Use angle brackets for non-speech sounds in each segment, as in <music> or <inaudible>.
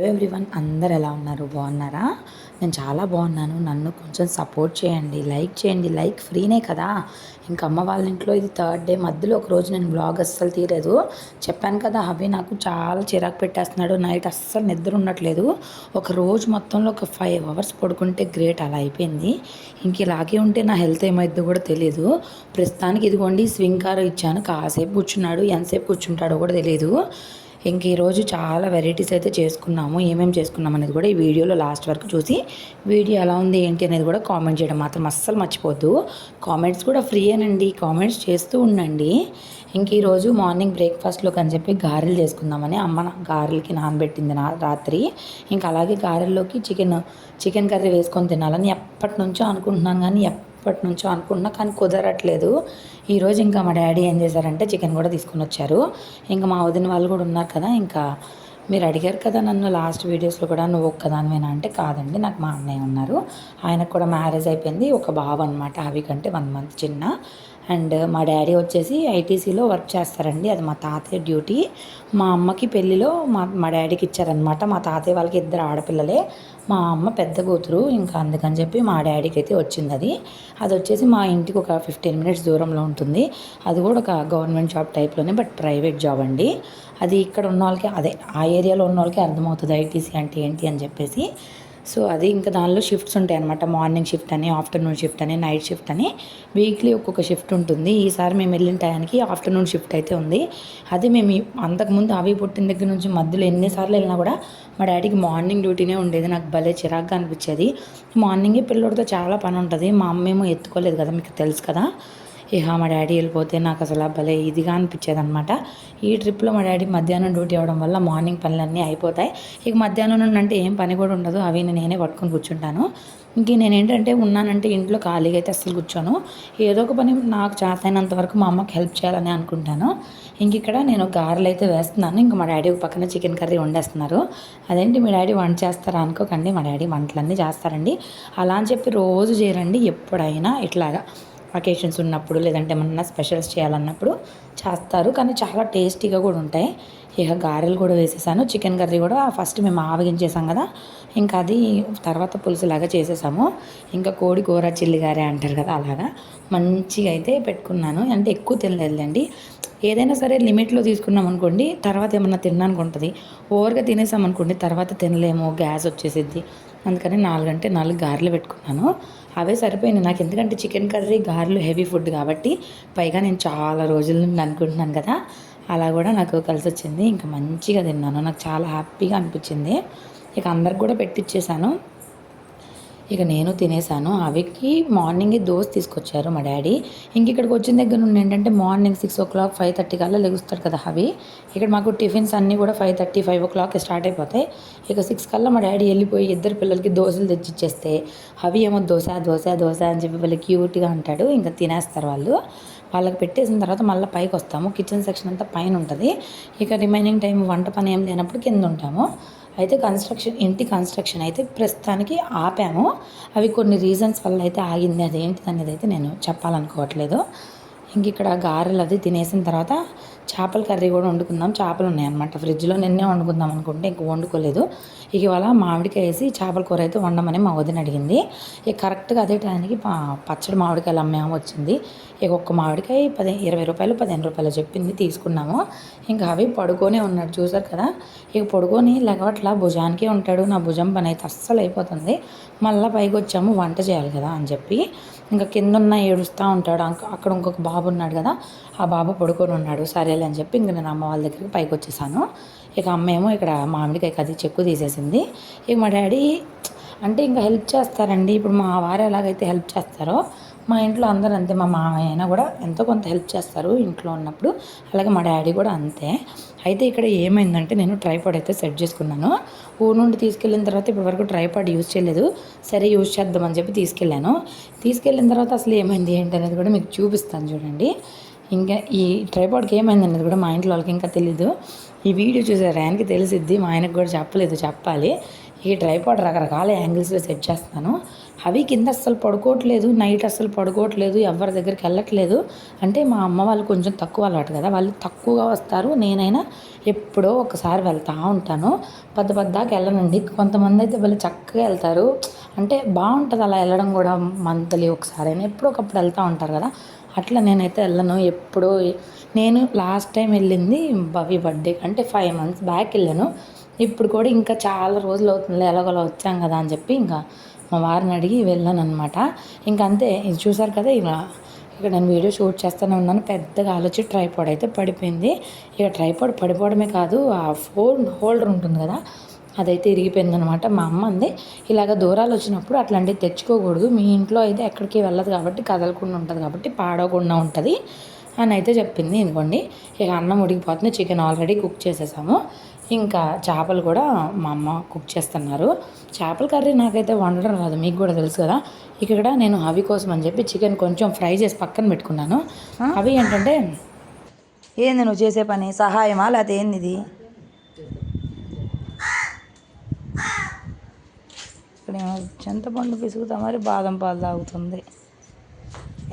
Hello everyone అందరు ఎలా ఉన్నారు? బాగున్నారా? నేను చాలా బాగున్నాను. నన్ను కొంచెం సపోర్ట్ చేయండి. లైక్ చేయండి. లైక్ ఫ్రీనే కదా. ఇంకా అమ్మ వాళ్ళ ఇంట్లో ఇది థర్డ్ డే. మధ్యలో ఒక రోజు నేను బ్లాగ్ అస్సలు తీయలేదు. చెప్పాను కదా అవి నాకు చాలా చిరాకు పెట్టేస్తున్నాడు. నైట్ అస్సలు నిద్ర ఉండట్లేదు. ఒక రోజు మొత్తంలో ఒక ఫైవ్ అవర్స్ పడుకుంటే గ్రేట్. అలా అయిపోయింది. ఇంక ఇలాగే ఉంటే నా హెల్త్ ఏమైద్దో కూడా తెలియదు ప్రస్తుతానికి ఇదిగోండి స్వింగ్ కార్ ఇచ్చాను. కాసేపు కూర్చున్నాడు. ఎంతసేపు కూర్చుంటాడో కూడా తెలియదు ఇంక ఈరోజు చాలా వెరైటీస్ అయితే చేసుకున్నాము. ఏమేమి చేసుకున్నాం అనేది కూడా ఈ వీడియోలో లాస్ట్ వరకు చూసి వీడియో ఎలా ఉంది ఏంటి అనేది కూడా కామెంట్ చేయడం మాత్రం అస్సలు మర్చిపోద్దు. కామెంట్స్ కూడా ఫ్రీ అనండి. కామెంట్స్ చేస్తూ ఉండండి. ఇంక ఈరోజు మార్నింగ్ బ్రేక్ఫాస్ట్లోకి అని చెప్పి గారెలు చేసుకుందామని అమ్మ గారెలకి నానబెట్టింది నా రాత్రి. ఇంకా అలాగే గారెల్లోకి చికెన్ చికెన్ కర్రీ వేసుకొని తినాలని ఎప్పటి నుంచో అనుకుంటున్నాను కానీ ఎప్పటి నుంచో అనుకున్నా కానీ కుదరట్లేదు. ఈరోజు ఇంకా మా డాడీ ఏం చేశారంటే చికెన్ కూడా తీసుకొని వచ్చారు. ఇంకా మా వదిన వాళ్ళు కూడా ఉన్నారు కదా ఇంకా మీరు అడిగారు కదా నన్ను లాస్ట్ వీడియోస్లో కూడా నువ్వు ఒక్కదానివేనా? అంటే కాదండి నాకు మా అన్నయ్య ఉన్నారు. ఆయనకు కూడా మ్యారేజ్ అయిపోయింది. ఒక బావ అనమాట అవి కంటే వన్ మంత్ చిన్న. అండ్ మా డాడీ వచ్చేసి ఐటీసీలో వర్క్ చేస్తారండి. అది మా తాతయ్య డ్యూటీ. మా అమ్మకి పెళ్ళిలో మా మా డాడీకి ఇచ్చారనమాట మా తాతయ్య వాళ్ళకి ఇద్దరు ఆడపిల్లలే. మా అమ్మ పెద్ద కూతురు. ఇంకా అందుకని చెప్పి మా డాడీకి అయితే వచ్చింది అది అది వచ్చేసి మా ఇంటికి ఒక ఫిఫ్టీన్ మినిట్స్ దూరంలో ఉంటుంది. అది కూడా ఒక గవర్నమెంట్ జాబ్ టైప్లోనే బట్ ప్రైవేట్ జాబ్ అండి. అది ఇక్కడ ఉన్న వాళ్ళకి అదే ఆ ఏరియాలో ఉన్న వాళ్ళకి అర్థమవుతుంది ఐటీసీ అంటే ఏంటి అని చెప్పేసి. సో అది ఇంకా దానిలో షిఫ్ట్స్ ఉంటాయి అనమాట మార్నింగ్ షిఫ్ట్ అని ఆఫ్టర్నూన్ షిఫ్ట్ అని నైట్ షిఫ్ట్ అని. వీక్లీ ఒక్కొక్క షిఫ్ట్ ఉంటుంది. ఈసారి మేము వెళ్ళిన టయానికి ఆఫ్టర్నూన్ షిఫ్ట్ అయితే ఉంది. అది మేము అంతకుముందు అవి పుట్టిన దగ్గర నుంచి మధ్యలో ఎన్నిసార్లు వెళ్ళినా కూడా మా డాడీకి మార్నింగ్ డ్యూటీనే ఉండేది. నాకు భలే చిరాగ్గా అనిపించేది. మార్నింగే పిల్లోడితో చాలా పని ఉంటుంది. మా అమ్మేమో ఎత్తుకోలేదు కదా మీకు తెలుసు కదా. ఇక మా డాడీ వెళ్ళిపోతే నాకు అసలు భలే ఇదిగా అనిపించేది అనమాట ఈ ట్రిప్లో మా డాడీ మధ్యాహ్నం డ్యూటీ అవ్వడం వల్ల మార్నింగ్ పనులన్నీ అయిపోతాయి. ఇక మధ్యాహ్నం నుండి అంటే ఏం పని కూడా ఉండదు. అవి నేనే పట్టుకొని కూర్చుంటాను. ఇంక నేను ఏంటంటే ఉన్నానంటే ఇంట్లో ఖాళీగా అయితే అస్సలు కూర్చోను. ఏదో ఒక పని నాకు చేతైనంత వరకు మా అమ్మకి హెల్ప్ చేయాలని అనుకుంటాను. ఇంక ఇక్కడ నేను గారెలు అయితే వేస్తున్నాను. ఇంకా మా డాడీ పక్కన చికెన్ కర్రీ వండేస్తున్నారు. అదేంటి మీ డాడీ వంట చేస్తారా అనుకోకండి. మా డాడీ వంటలన్నీ చేస్తారండి. అలా అని చెప్పి రోజు చేయరండి. ఎప్పుడైనా ఇట్లాగా. అకేషన్స్ ఉన్నప్పుడు లేదంటే ఏమన్నా స్పెషల్స్ చేయాలన్నప్పుడు చేస్తారు. కానీ చాలా టేస్టీగా కూడా ఉంటాయి. ఇక గారెలు కూడా వేసేసాను. చికెన్ కర్రీ కూడా ఫస్ట్ మేము ఆవగించేసాం కదా. ఇంకా అది తర్వాత పులుసులాగా చేసేసాము. ఇంకా కోడి కూర చిల్లి గారె అంటారు కదా అలాగా. మంచిగా అయితే పెట్టుకున్నాను. అంటే ఎక్కువ తినలేదులేండి. ఏదైనా సరే లిమిట్లో తీసుకున్నాం అనుకోండి తర్వాత ఏమన్నా తినడానికి ఉంటుంది. ఓవర్గా తినేసాం అనుకోండి తర్వాత తినలేము. గ్యాస్ వచ్చేసిద్ది. అందుకని నాలుగంటే నాలుగు గారెలు పెట్టుకున్నాను. అవే సరిపోయింది నాకు ఎందుకంటే చికెన్ కర్రీ గారెలు హెవీ ఫుడ్ కాబట్టి పైగా నేను చాలా రోజుల నుండి అనుకుంటున్నాను కదా అలా కూడా నాకు కలిసి వచ్చింది. ఇంకా మంచిగా తిన్నాను. నాకు చాలా హ్యాపీగా అనిపించింది. ఇక అందరికి కూడా పెట్టిచ్చేసాను. ఇక నేను తినేసాను. అవికి మార్నింగ్ దోశ తీసుకొచ్చారు మా డాడీ. ఇంక ఇక్కడికి వచ్చిన దగ్గర నుండి ఏంటంటే morning six o'clock five thirty కల్లా లెగుస్తాడు కదా అవి. ఇక్కడ మాకు టిఫిన్స్ అన్నీ కూడా five thirty five o'clock start అయిపోతాయి. ఇక సిక్స్ కల్లా మా డాడీ వెళ్ళిపోయి ఇద్దరు పిల్లలకి దోశలు తెచ్చిచ్చేస్తే అవి ఏమో దోశ దోశ దోశ అని చెప్పి వాళ్ళు క్యూట్గా అంటాడు. ఇంకా తినేస్తారు వాళ్ళు. వాళ్ళకి పెట్టేసిన తర్వాత మళ్ళీ పైకి వస్తాము. కిచెన్ సెక్షన్ అంతా పైన ఉంటుంది. ఇక రిమైనింగ్ టైం వంట పని ఏం లేనప్పుడు కింద ఉంటాము. అయితే కన్స్ట్రక్షన్ ఇంటి కన్స్ట్రక్షన్ అయితే ప్రస్తుతానికి ఆపాము. అవి కొన్ని రీజన్స్ వల్ల అయితే ఆగింది. అదేంటిది అనేది అయితే నేను చెప్పాలనుకోవట్లేదు. ఇంక ఇక్కడ గారెలు అది తినేసిన తర్వాత చేపల కర్రీ కూడా వండుకుందాం. చేపలు ఉన్నాయన్నమాట. ఫ్రిడ్జ్లో నిన్నే వండుకుందాం అనుకుంటే ఇంక వండుకోలేదు. ఇక ఇవాళ మామిడికాయ వేసి చేపల కూర అయితే వండమని మా వదిన అడిగింది. ఇక కరెక్ట్గా అదే టైంకి పచ్చడి మామిడికాయలు అమ్మేమో వచ్చింది. ఇక ఒక్క మామిడికాయ పది ఇరవై రూపాయలు పదిహేను రూపాయలు చెప్పింది తీసుకున్నాము. ఇంకా అవి పడుకోనే ఉన్నాడు. చూసారు కదా? ఇక పడుకొని లెగవట్లా భుజానికే ఉంటాడు. నా భుజం పని అయితే అస్సలు అయిపోతుంది మళ్ళీ పైకి వచ్చాము వంట చేయాలి కదా అని చెప్పి. ఇంకా కింద ఉన్న ఏడుస్తూ ఉంటాడు. అంక- అక్కడ ఇంకొక బాబు ఉన్నాడు కదా ఆ బాబు పడుకొని ఉన్నాడు. సరేలే అని చెప్పి ఇంక నేను అమ్మ వాళ్ళ దగ్గరికి పైకి వచ్చేసాను ఇక అమ్మ ఏమో ఇక్కడ మామిడికాయ కది చెక్కు తీసేసింది. ఇక మా డాడీ అంటే ఇంకా హెల్ప్ చేస్తారండి. ఇప్పుడు మా వారు ఎలాగైతే హెల్ప్ చేస్తారో మా ఇంట్లో అందరూ అంతే. మా మామయ్య అయినా కూడా ఎంతో కొంత హెల్ప్ చేస్తారు ఇంట్లో ఉన్నప్పుడు. అలాగే మా డాడీ కూడా అంతే. అయితే ఇక్కడ ఏమైందంటే నేను ట్రైపాడ్ అయితే సెట్ చేసుకున్నాను. ఊరు నుండి తీసుకెళ్ళిన తర్వాత ఇప్పటివరకు ట్రైపాడ్ యూజ్ చేయలేదు. సరే యూజ్ చేద్దామని చెప్పి తీసుకెళ్ళాను. తీసుకెళ్ళిన తర్వాత అసలు ఏమైంది ఏంటి అనేది కూడా మీకు చూపిస్తాను చూడండి. ఇంకా ఈ ట్రైపాడ్కి ఏమైంది అనేది కూడా మా ఇంట్లో వాళ్ళకి ఇంకా తెలీదు. ఈ వీడియో చూసారు ఆయనకి తెలిసిద్ది. మా ఆయనకు కూడా చెప్పలేదు చెప్పాలి. ఈ ట్రైపాడ్ రకరకాల యాంగిల్స్లో సెట్ చేస్తున్నాను. అవి కింద అస్సలు పడుకోవట్లేదు నైట్ అస్సలు పడుకోవట్లేదు ఎవరి దగ్గరికి వెళ్ళట్లేదు. అంటే మా అమ్మ వాళ్ళు కొంచెం తక్కువ అలవాటు కదా వాళ్ళు తక్కువగా వస్తారు. నేనైనా ఎప్పుడో ఒకసారి వెళ్తూ ఉంటాను. పెద్ద పెద్దకి వెళ్ళనండి. కొంతమంది అయితే వాళ్ళు చక్కగా వెళ్తారు. అంటే బాగుంటుంది అలా వెళ్ళడం కూడా మంత్లీ ఒకసారి అయినా ఎప్పుడో ఒకప్పుడు వెళ్తూ ఉంటారు కదా అట్లా నేనైతే వెళ్ళను. ఎప్పుడో నేను లాస్ట్ టైం వెళ్ళింది భవి బర్త్డే. అంటే ఫైవ్ మంత్స్ బ్యాక్ వెళ్ళాను. ఇప్పుడు కూడా ఇంకా చాలా రోజులు అవుతుంది ఎలాగోలా వచ్చాం కదా అని చెప్పి ఇంకా మా వారిని అడిగి వెళ్ళాను అనమాట ఇంకా అంతే ఇది చూసారు కదా ఇలా ఇక్కడ నేను వీడియో షూట్ చేస్తూనే ఉన్నాను. పెద్దగా ఆలోచి ట్రైపాడ్ అయితే పడిపోయింది. ఇక ట్రైపాడ్ పడిపోవడమే కాదు ఆ ఫోన్ హోల్డర్ ఉంటుంది కదా అదైతే ఇరిగిపోయింది అనమాట మా అమ్మ అంది. ఇలాగ దూరాలు వచ్చినప్పుడు అట్లాంటివి తెచ్చుకోకూడదు. మీ ఇంట్లో అయితే ఎక్కడికి వెళ్ళదు కాబట్టి కదలకుండా ఉంటుంది కాబట్టి పాడవకుండా ఉంటుంది అని అయితే చెప్పింది. ఇదిగోండి ఇక అన్నం ఉడికిపోతుంది. చికెన్ ఆల్రెడీ కుక్ చేసేసాము. ఇంకా చేపలు కూడా మా అమ్మ కుక్ చేస్తున్నారు. చేపల కర్రీ నాకైతే వండడం రాదు మీకు కూడా తెలుసు కదా. ఇక్కడ నేను అవి కోసం అని చెప్పి చికెన్ కొంచెం ఫ్రై చేసి పక్కన పెట్టుకున్నాను. అవి ఏంటంటే ఏంది నువ్వు చేసే పని? సహాయమా? లేకపోతే ఏంది ఇది ఇక్కడ చింతపండు పిసుకుతా మరి బాదం పాలు తాగుతుంది.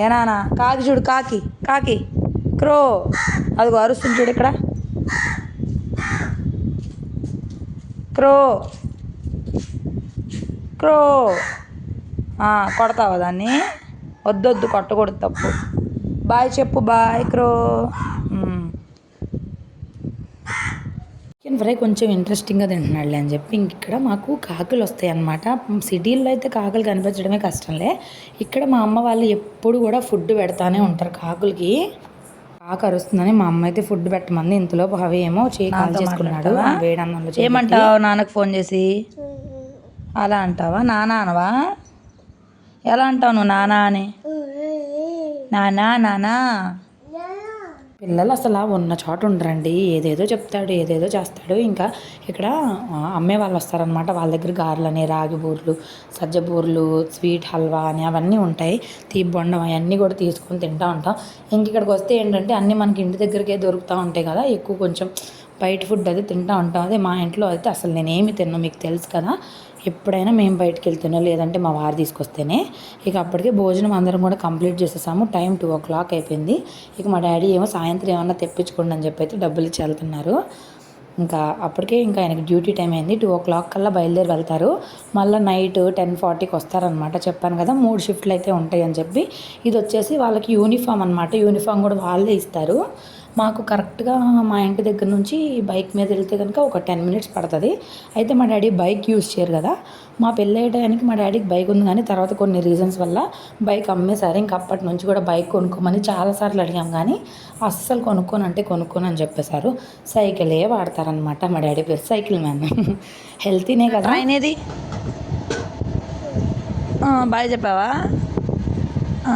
ఏనానా కాకి చూడు కాకి కాకి క్రో. అదిగో అరుస్తుంది చూడు ఇక్కడ. క్రో. క్రో. కొడతావా దాన్ని? వద్దొద్దు కొట్టకూడదు తప్పు. బాయ్ చెప్పు బాయ్ క్రో. చికెన్ ఫ్రై కొంచెం ఇంట్రెస్టింగ్గా తింటున్నాడులే అని చెప్పి ఇక్కడ మాకు కాకులు వస్తాయి అన్నమాట సిటీల్లో అయితే కాకులు కనిపించడమే కష్టంలే. ఇక్కడ మా అమ్మ వాళ్ళు ఎప్పుడు కూడా ఫుడ్ పెడతానే ఉంటారు కాకులకి. కాకు అరుస్తుందని మా అమ్మ అయితే ఫుడ్ పెట్టమంది. ఇంతలోపు అవి ఏమో చేయి కాల్ చేసుకున్నాడు? వేడన్నంలో. ఏమంటావు నాన్నకు ఫోన్ చేసి? అలా అంటావా? నానా అనవా? ఎలా అంటావు నువ్వు నానా అని? నానా నానా? పిల్లలు అసలు ఉన్న చోట ఉండరండి. ఏదేదో చెప్తాడు ఏదేదో చేస్తాడు. ఇంకా ఇక్కడ అమ్మే వాళ్ళు వస్తారనమాట వాళ్ళ దగ్గర గారెలని రాగి బూర్లు సజ్జ బూర్లు స్వీట్ హల్వా అని అవన్నీ ఉంటాయి. తీపి బొండం అవన్నీ కూడా తీసుకొని తింటూ ఉంటాం. ఇంక ఇక్కడికి వస్తే ఏంటంటే అన్నీ మనకి ఇంటి దగ్గరికే దొరుకుతూ ఉంటాయి కదా. ఎక్కువ కొంచెం బయట ఫుడ్ అది తింటూ ఉంటాం. అదే మా ఇంట్లో అయితే అసలు నేనేమి తిన్నాను మీకు తెలుసు కదా. ఎప్పుడైనా మేము బయటకు వెళ్తున్నాం లేదంటే మా వారు తీసుకొస్తేనే ఇక అప్పటికే భోజనం అందరం కూడా కంప్లీట్ చేసేసాము. టైం టూ ఓ క్లాక్ అయిపోయింది. ఇక మా డాడీ ఏమో సాయంత్రం ఏమన్నా తెప్పించుకోండి అని చెప్పి అయితే డబ్బులు ఇచ్చి వెళ్తున్నారు. ఇంకా అప్పటికే ఇంకా ఆయనకి డ్యూటీ టైం అయింది. టూ ఓ క్లాక్ కల్లా బయలుదేరి వెళ్తారు. మళ్ళీ నైట్ టెన్ ఫార్టీకి వస్తారనమాట చెప్పాను కదా మూడు షిఫ్ట్లు అయితే ఉంటాయని చెప్పి. ఇది వచ్చేసి వాళ్ళకి యూనిఫామ్ అనమాట యూనిఫామ్ కూడా వాళ్ళే ఇస్తారు. మాకు కరెక్ట్గా మా ఇంటి దగ్గర నుంచి బైక్ మీద వెళ్తే కనుక ఒక టెన్ మినిట్స్ పడుతుంది. అయితే మా డాడీ బైక్ యూజ్ చేయరు కదా. మా పెళ్ళి అయ్యే టయానికి మా డాడీకి బైక్ ఉంది కానీ తర్వాత కొన్ని రీజన్స్ వల్ల బైక్ అమ్మేశారు. ఇంకా అప్పటి నుంచి కూడా బైక్ కొనుక్కోమని చాలాసార్లు అడిగాం కానీ అస్సలు కొనుక్కోను అంటే కొనుక్కోను అని చెప్పేశారు. సైకిలే వాడతారనమాట మా డాడీ పేరు సైకిల్ మ్యాన్. <laughs> హెల్తీనే కదా. ట్రైన్ ఏది? ఆ, బాయ్ చెప్పావా? ఆ,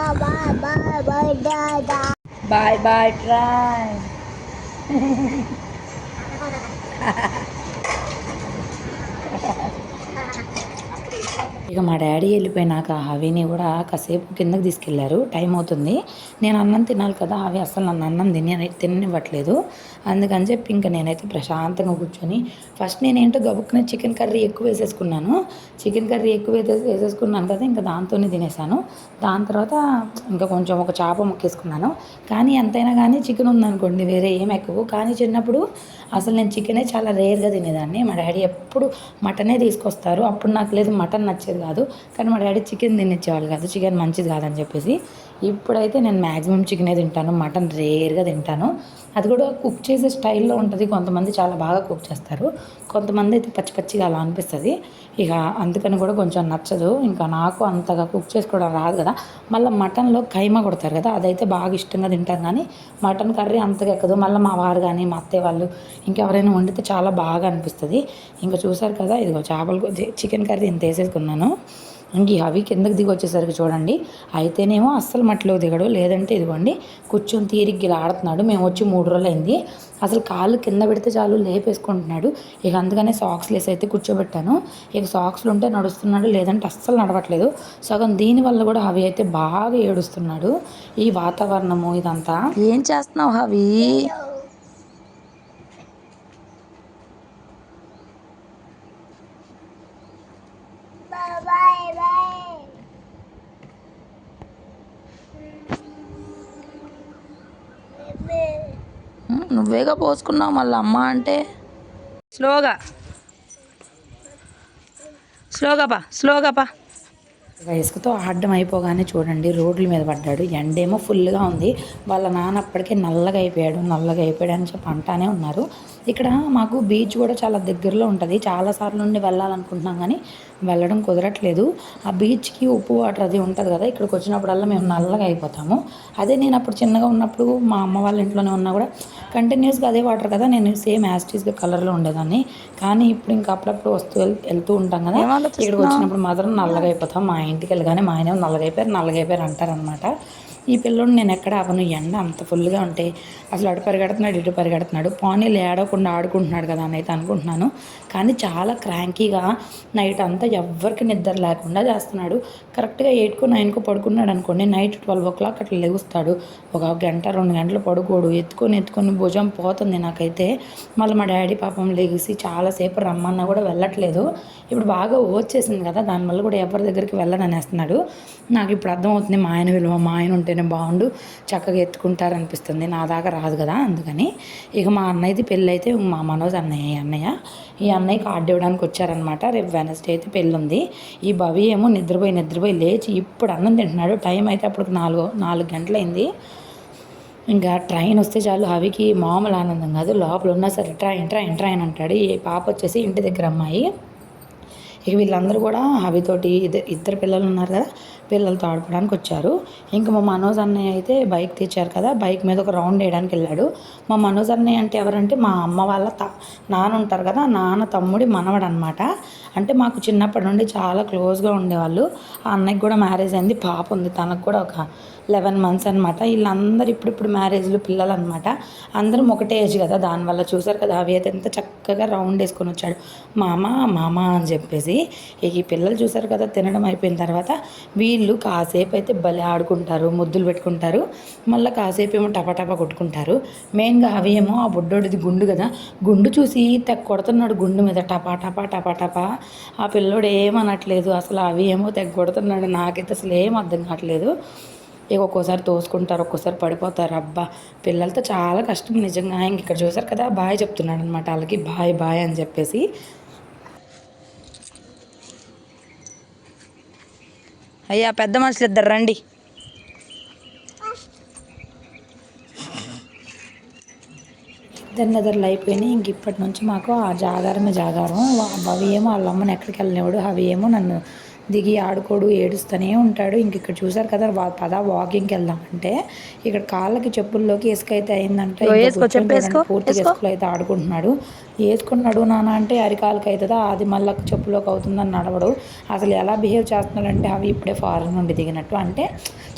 Bye bye bye bye. Bye bye bye bye dada. ఇక మా డాడీ వెళ్ళిపోయినాక హవిని కూడా కాసేపు కిందకి తీసుకెళ్ళారు. టైం అవుతుంది. నేను అన్నం తినాలి కదా అవి అసలు నన్ను అన్నం తిని తిననివ్వట్లేదు. అందుకని చెప్పి ఇంకా నేనైతే ప్రశాంతంగా కూర్చొని ఫస్ట్ నేనేంటో గబుక్కునే చికెన్ కర్రీ ఎక్కువ వేసేసుకున్నాను. చికెన్ కర్రీ ఎక్కువ వేసే- వేసేసుకున్నాను కదా ఇంకా దాంతోనే తినేసాను. దాని తర్వాత ఇంకా కొంచెం ఒక చేప ముక్కేసుకున్నాను. కానీ ఎంతైనా కానీ చికెన్ ఉందనుకోండి వేరే ఏం ఎక్కువ. కానీ చిన్నప్పుడు అసలు నేను చికెనే చాలా రేర్గా తినేదాన్ని. మా డాడీ ఎప్పుడు మటనే తీసుకొస్తారు. అప్పుడు నాకు లేదు మటన్ నచ్చేది. కాదు. కానీ మా డాడీ చికెన్ తినిచ్చేవాళ్ళు కాదు. చికెన్ మంచిది కాదని చెప్పేసి ఇప్పుడైతే నేను మ్యాక్సిమం చికెనే తింటాను. మటన్ రేర్గా తింటాను. అది కూడా కుక్ చేసే స్టైల్లో ఉంటుంది. కొంతమంది చాలా బాగా కుక్ చేస్తారు. కొంతమంది అయితే పచ్చి పచ్చిగా అలా అనిపిస్తుంది. ఇక అందుకని కూడా కొంచెం నచ్చదు. ఇంకా నాకు అంతగా కుక్ చేసుకోవడం రాదు కదా. మళ్ళీ మటన్లో కైమా కొడతారు కదా. అదైతే బాగా ఇష్టంగా తింటాను కానీ మటన్ కర్రీ అంతగా ఎక్కదు. మళ్ళీ మా వారు కానీ మా అత్తయ్య వాళ్ళు ఇంకెవరైనా వండితే చాలా బాగా అనిపిస్తుంది. ఇంకా చూసారు కదా ఇదిగో చేపలు చికెన్ కర్రీ ఇంత వేసేసుకున్నాను. ఇంక ఈ అవి కిందకి దిగి వచ్చేసరికి చూడండి. అయితేనేమో అస్సలు మట్టిలో దిగడు. లేదంటే ఇదిగోండి కూర్చొని తీరిగ్గి ఆడుతున్నాడు. మేము వచ్చి మూడు రోజులు అయింది అసలు కాళ్ళు కింద పెడితే చాలు లేపేసుకుంటున్నాడు. ఇక అందుకనే సాక్స్ లేసి అయితే కూర్చోబెట్టాను. ఇక సాక్స్లు ఉంటే నడుస్తున్నాడు. లేదంటే అస్సలు నడవట్లేదు. సగం దీనివల్ల కూడా హవి అయితే బాగా ఏడుస్తున్నాడు. ఈ వాతావరణము ఇదంతా. ఏం చేస్తున్నావు హవి? నువ్వేగా పోసుకున్నావు మళ్ళీ అమ్మ అంటే? స్లోగా. స్లోగా పా స్లోగా పా. ఇసుకతో ఆడడం అయిపోగానే చూడండి రోడ్ల మీద పడ్డాడు. ఎండేమో ఫుల్గా ఉంది. వాళ్ళ నాన్న అప్పటికే నల్లగా అయిపోయాడు నల్లగా అయిపోయాడు అని చెప్పి అంటానే ఉన్నారు. ఇక్కడ మాకు బీచ్ కూడా చాలా దగ్గరలో ఉంటుంది. చాలాసార్లు నుండి వెళ్ళాలనుకుంటున్నాం కానీ వెళ్ళడం కుదరట్లేదు. ఆ బీచ్కి ఉప్పు వాటర్ అది ఉంటుంది కదా ఇక్కడికి వచ్చినప్పుడల్లా మేము నల్లగా అయిపోతాము. అదే నేను అప్పుడు చిన్నగా ఉన్నప్పుడు మా అమ్మ వాళ్ళ ఇంట్లోనే ఉన్నా కూడా కంటిన్యూస్గా అదే వాటర్ కదా నేను సేమ్ యాస్టీస్గా కలర్లో ఉండేదాన్ని. కానీ ఇప్పుడు ఇంకా అప్పుడప్పుడు వస్తూ వెళ్- వెళ్తూ ఉంటాం కదా? ఇక్కడికి వచ్చినప్పుడు మాత్రం నల్లగా అయిపోతాం. మా ఇంటికి వెళ్ళగానే మా ఆయన నల్లగా అయిపోయారు నల్లగా అయిపోయారు అంటారనమాట ఈ పిల్లోడు నేను ఎక్కడ అవను ఎండ అంత ఫుల్గా ఉంటే అసలు అటు పరిగెడుతున్నాడు ఇటు పరిగెడుతున్నాడు. పానీలు ఏడవకుండా ఆడుకుంటున్నాడు కదా అని అయితే అనుకుంటున్నాను. కానీ చాలా క్రాంకీగా నైట్ అంతా ఎవ్వరికి నిద్ర లేకుండా చేస్తున్నాడు. కరెక్ట్గా ఎయిట్కో నైన్కో పడుకున్నాడు అనుకోండి నైట్ ట్వెల్వ్ ఓ క్లాక్ అట్లా లెగుస్తాడు. ఒక గంట రెండు గంటలు పడుకోడు ఎత్తుకొని ఎత్తుకొని భుజం పోతుంది నాకైతే. మళ్ళీ మా డాడీ పాపం లెగిసి చాలాసేపు రమ్మన్నా కూడా వెళ్ళట్లేదు. ఇప్పుడు బాగా వచ్చేసింది కదా దానివల్ల కూడా ఎవరి దగ్గరికి వెళ్ళననేస్తున్నాడు. నాకు ఇప్పుడు అర్థమవుతుంది మా ఆయన విలువ మా ఆయన ఉంటేనే బాగుండు. చక్కగా ఎత్తుకుంటారనిపిస్తుంది. నా దాకా రాదు కదా అందుకని. ఇక మా అన్నయ్యది పెళ్ళి అయితే మా మనోజ్ అన్నయ్య ఈ అన్నయ్య. ఈ అన్నయ్య కార్డు ఇవ్వడానికి వచ్చారనమాట. రేపు వెనస్డే అయితే పెళ్ళి ఉంది ఈ భవి ఏమో నిద్రపోయి నిద్రపోయి లేచి ఇప్పుడు అన్నం తింటున్నాడు. టైం అయితే అప్పటికి నాలుగు నాలుగు గంటలైంది. ఇంకా ట్రైన్ వస్తే చాలు అవికి మామూలు ఆనందం కాదు. లోపల ఉన్నా సరే ట్రైన్ ట్రైన్ ట్రైన్ అంటాడు. ఈ పాప వచ్చేసి ఇంటి దగ్గర అమ్మాయి. ఇక వీళ్ళందరూ కూడా అవితోటి ఇద్దరు ఇద్దరు పిల్లలు ఉన్నారు కదా. పిల్లలతో ఆడుకోవడానికి వచ్చారు. ఇంకా మా మనోజ్ అన్నయ్య అయితే బైక్ తెచ్చారు కదా బైక్ మీద ఒక రౌండ్ వేయడానికి వెళ్ళాడు. మా మనోజ్ అన్నయ్య అంటే ఎవరంటే మా అమ్మ వాళ్ళ త నాన్న ఉంటారు కదా నాన్న తమ్ముడి మనవడు అనమాట అంటే మాకు చిన్నప్పటి నుండి చాలా క్లోజ్గా ఉండేవాళ్ళు. ఆ అన్నయ్యకి కూడా మ్యారేజ్ అయింది పాప ఉంది తనకు కూడా ఒక లెవెన్ మంత్స్ అనమాట వీళ్ళందరూ ఇప్పుడిప్పుడు మ్యారేజ్లు పిల్లలు అనమాట అందరం ఒకటే ఏజ్ కదా దానివల్ల చూసారు కదా అవి అయితే ఎంత చక్కగా రౌండ్ వేసుకొని వచ్చాడు. మామ మామ అని చెప్పేసి ఇక ఈ పిల్లలు చూసారు కదా తినడం అయిపోయిన తర్వాత వీళ్ళు కాసేపు అయితే భలే ఆడుకుంటారు ముద్దులు పెట్టుకుంటారు. మళ్ళీ కాసేపు ఏమో టపాటపా కొట్టుకుంటారు. మెయిన్గా అవి ఏమో ఆ బుడ్డోడిది గుండు కదా గుండు చూసి తెగ కొడుతున్నాడు గుండు మీద టపా టపా టపా టపా. ఆ పిల్లోడు ఏమనట్లేదు అసలు అవి ఏమో తెగ కొడుతున్నాడు నాకైతే అసలు ఏం అర్థం కావట్లేదు. ఇక ఒక్కోసారి తోసుకుంటారు ఒక్కోసారి పడిపోతారు. అబ్బా పిల్లలతో చాలా కష్టం నిజంగా. ఇంక ఇక్కడ చూసారు కదా బాయ్ చెప్తున్నాడు అనమాట వాళ్ళకి బాయ్ బాయ్ అని చెప్పేసి. అయ్యా పెద్ద మనుషులు ఇద్దరు రండి. ఇద్దరు నిద్రలు అయిపోయినాయి. ఇంక ఇప్పటి నుంచి మాకు ఆ జాగారమే జాగారం. వా- అవి ఏమో వాళ్ళ అమ్మని ఎక్కడికి వెళ్ళనివాడు అవి ఏమో నన్ను దిగి ఆడుకోడు ఏడుస్తూనే ఉంటాడు. ఇంక ఇక్కడ చూసారు కదా వా- పద వాకింగ్కి వెళ్దాం అంటే ఇక్కడ కాళ్ళకి చెప్పుల్లోకి ఇసుక అయితే అయిందంటే. పూర్తిగా. ఇసుకలో అయితే ఆడుకుంటున్నాడు. వేసుకున్నాడు నాన్న అంటే అరికాలకి అవుతుందా అది మళ్ళీ చెప్పులోకి అవుతుందని నడవడు. అసలు ఎలా బిహేవ్ చేస్తున్నాడంటే అవి ఇప్పుడే ఫారెన్ నుండి దిగినట్టు. అంటే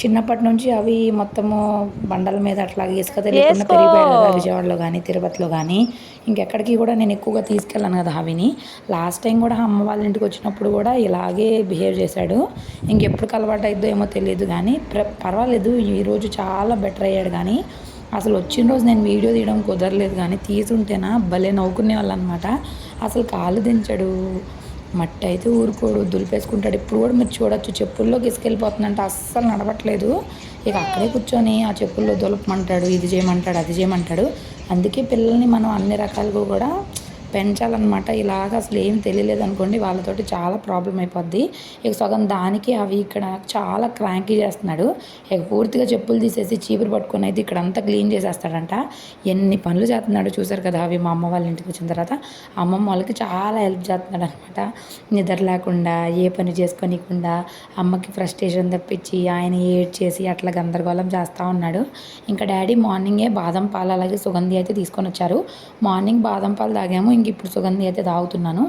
చిన్నప్పటి నుంచి అవి మొత్తము బండల మీద అట్లా ఇసుక తెలియకుండా. పెరిగిపోయాడు కదా విజయవాడలో కానీ తిరుపతిలో కానీ ఇంకెక్కడికి కూడా నేను ఎక్కువగా తీసుకెళ్ళాను కదా అవిని. లాస్ట్ టైం కూడా అమ్మ వాళ్ళ ఇంటికి వచ్చినప్పుడు కూడా ఇలాగే బిహేవ్ చేశాడు. ఇంకెప్పుడు అలవాటు అయిద్దో ఏమో తెలియదు కానీ ప్ర- పర్వాలేదు. ఈరోజు చాలా బెటర్ అయ్యాడు కానీ అసలు వచ్చిన రోజు నేను వీడియో తీయడం కుదరలేదు కానీ తీసుంటేనా భలే నవ్వుకునే వాళ్ళు అనమాట అసలు కాలు దించాడు మట్టి అయితే ఊరుకోడు దులిపేసుకుంటాడు. ఇప్పుడు కూడా మీరు చూడొచ్చు చెప్పుల్లోకి ఇసుకెళ్ళిపోతుందంటే అస్సలు నడవట్లేదు. ఇక అక్కడే కూర్చొని ఆ చెప్పుల్లో దులపమంటాడు ఇది చేయమంటాడు అది చేయమంటాడు. అందుకే పిల్లల్ని మనం అన్ని రకాలుగా కూడా పెంచాలన్నమాట. ఇలాగ అసలు ఏం తెలియలేదు అనుకోండి వాళ్ళతోటి చాలా ప్రాబ్లం అయిపోద్ది. ఇక సగం దానికి అవి ఇక్కడ చాలా క్రాంకీ చేస్తున్నాడు. ఇక పూర్తిగా చెప్పులు తీసేసి చీపురు పట్టుకుని అయితే ఇక్కడ అంతా క్లీన్ చేసేస్తాడంట. ఎన్ని పనులు చేస్తున్నాడు చూసారు కదా అవి మా అమ్మ వాళ్ళ ఇంటికి వచ్చిన తర్వాత. అమ్మమ్మ వాళ్ళకి చాలా హెల్ప్ చేస్తున్నాడు అనమాట నిద్ర లేకుండా ఏ పని చేసుకోనికుండా అమ్మకి ఫ్రస్ట్రేషన్ తప్పించి ఆయన ఏడ్ చేసి అట్లా గందరగోళం చేస్తూ ఉన్నాడు. ఇంకా డాడీ మార్నింగే బాదం పాలు అలాగే సుగంధి అయితే తీసుకొని వచ్చారు. మార్నింగ్ బాదం పాలు తాగాము. ఇంక ఇప్పుడు సుగంధి అయితే తాగుతున్నాను.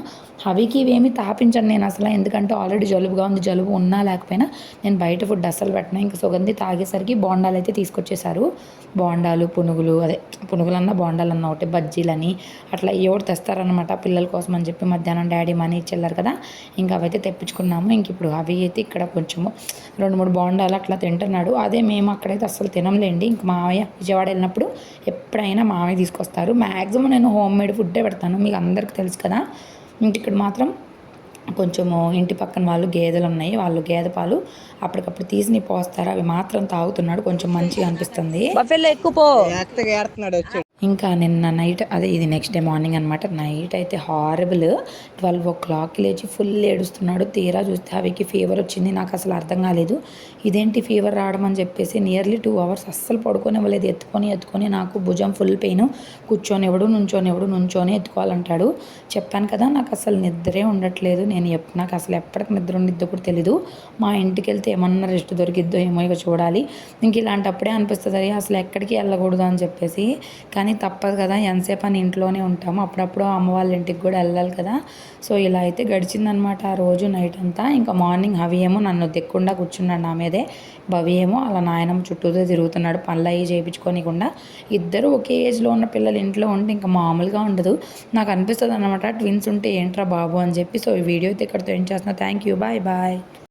హవికి ఇవేమి తాపించను నేను అసలు ఎందుకంటే ఆల్రెడీ జలుబుగా ఉంది జలుబు ఉన్నా లేకపోయినా నేను బయట ఫుడ్ అస్సలు పెట్టిన. ఇంక సుగంధి తాగేసరికి బోండాలు అయితే తీసుకొచ్చేసారు బోండాలు పునుగులు అదే పునుగులన్నా బోండాలన్నా ఒకటి బజ్జీలని అట్లా ఎవరు తెస్తారనమాట పిల్లల కోసం అని చెప్పి మధ్యాహ్నం డాడీ మనీ ఇచ్చేళ్ళారు కదా ఇంకా అవైతే తెప్పించుకున్నాము. ఇంక ఇప్పుడు అవి అయితే ఇక్కడ కొంచెము రెండు మూడు బోండాలు అట్లా తింటున్నాడు. అదే మేము అక్కడైతే అస్సలు తినంలేండి. ఇంక మావయ్య విజయవాడ వెళ్ళినప్పుడు ఎప్పుడైనా మావయ్య తీసుకొస్తారు. మ్యాక్సిమం నేను హోమ్ మేడ్ ఫుడ్డే పెడతాను. మీకు అందరికీ తెలుసు కదా? ఇంక ఇక్కడ మాత్రం కొంచెము ఇంటి పక్కన వాళ్ళు గేదెలు ఉన్నాయి. వాళ్ళు గేదె పాలు అప్పటికప్పుడు తీసి పోస్తారు? అవి మాత్రం తాగుతున్నాడు. కొంచెం మంచిగా అనిపిస్తుంది. బఫెల్లో ఎక్కువ పో. ఇంకా నిన్న నైట్ అదే ఇది నెక్స్ట్ డే మార్నింగ్ అనమాట నైట్ అయితే హారబుల్ ట్వెల్వ్ ఓ క్లాక్ లేచి ఫుల్ ఏడుస్తున్నాడు. తీరా చూస్తే అవికి ఫీవర్ వచ్చింది. నాకు అసలు అర్థం కాలేదు. ఇదేంటి ఫీవర్ రావడం అని చెప్పేసి నియర్లీ టూ అవర్స్ అస్సలు పడుకొని ఇవ్వలేదు ఎత్తుకొని ఎత్తుకొని నాకు భుజం ఫుల్ పెయిన్ కూర్చొని ఎవడు నుంచొని ఎవడు నుంచొని ఎత్తుకోవాలంటాడు. చెప్పాను కదా నాకు అసలు నిద్రే ఉండట్లేదు. నేను ఎప్ నాకు అసలు ఎప్పటికి నిద్ర ఉండిద్దో కూడా తెలీదు. మా ఇంటికి వెళ్తే ఏమన్నా రెస్ట్ దొరికిద్దో ఏమో ఇక చూడాలి. ఇంక ఇలాంటప్పుడే అనిపిస్తుంది అసలు ఎక్కడికి వెళ్ళకూడదు అని చెప్పేసి. కానీ తప్పదు కదా ఎంతసేపు అని ఇంట్లోనే ఉంటాము. అప్పుడప్పుడు అమ్మ వాళ్ళ ఇంటికి కూడా వెళ్ళాలి కదా. సో ఇలా అయితే గడిచిందనమాట ఆ రోజు నైట్ అంతా. ఇంకా మార్నింగ్ హవి ఏమో నన్ను దిక్కుండా కూర్చున్నాడు నా మీదే. భవి ఏమో అలా నాయనమ్మ చుట్టూతో తిరుగుతున్నాడు. పనులు అయ్యి చేయించుకోనికుండా. ఇద్దరు ఒకే ఏజ్లో ఉన్న పిల్లలు ఇంట్లో ఉంటే ఇంకా మామూలుగా ఉండదు. నాకు అనిపిస్తుంది అనమాట ట్విన్స్ ఉంటే ఏంట్రా బాబు? అని చెప్పి. సో ఈ వీడియో అయితే ఇక్కడితో ఏం చేస్తున్నా. Thank you bye bye